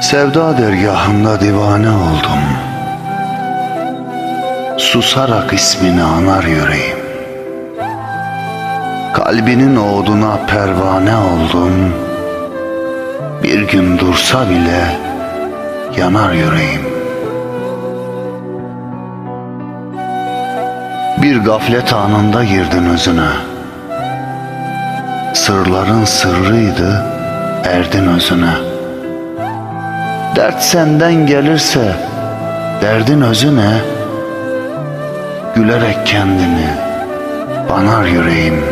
Sevda dergahında divane oldum. Susarak ismini anar yüreğim. Kalbinin oğduna pervane oldum. Bir gün dursa bile yanar yüreğim. Bir gaflet anında girdin özüne. Sırların sırrıydı, erdin özüne. Dert senden gelirse, derdin özüne. Gülerek kendini banar yüreğim.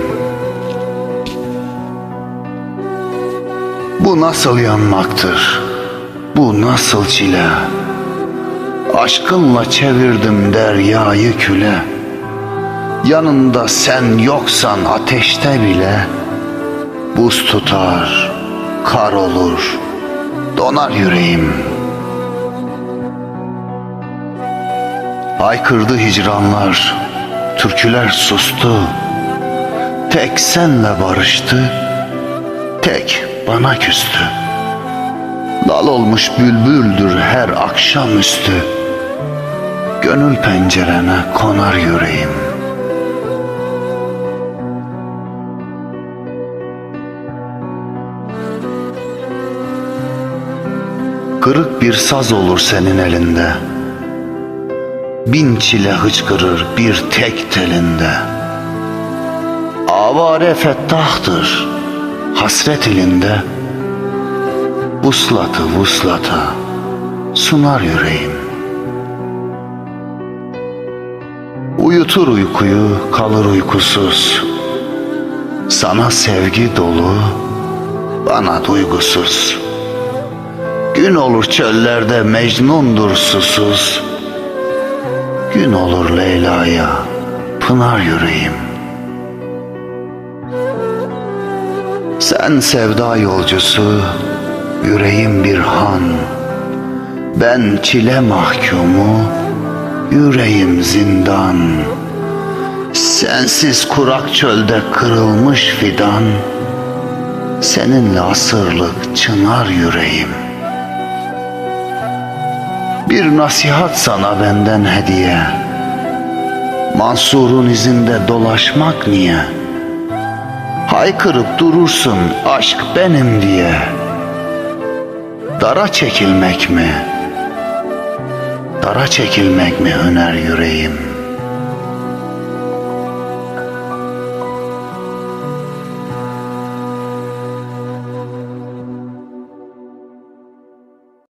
Bu nasıl yanmaktır? Bu nasıl çile? Aşkınla çevirdim deryayı küle. Yanında sen yoksan ateşte bile Buz tutar, kar olur, donar yüreğim. Haykırdı hicranlar, türküler sustu. Tek senle barıştı, tek bana küstü. Lal olmuş bülbüldür her akşamüstü Gönül pencerene konar yüreğim Kırık bir saz olur senin elinde. Bin çile hıçkırır bir tek telinde. Avare fettahtır hasret ilinde Vuslatı vuslata sunar yüreğim Uyutur uykuyu kalır uykusuz. Sana sevgi dolu bana duygusuz Gün olur çöllerde Mecnundur susuz. Gün olur Leyla'ya pınar yüreğim. Sen sevda yolcusu yüreğim bir han. Ben çile mahkumu yüreğim zindan. Sensiz kurak çölde kırılmış fidan. Seninle asırlık çınar yüreğim bir nasihat sana benden hediye Mansur'un izinde dolaşmak niye? Haykırıp durursun aşk benim diye Dara çekilmek mi? Dara çekilmek mi öner yüreğim?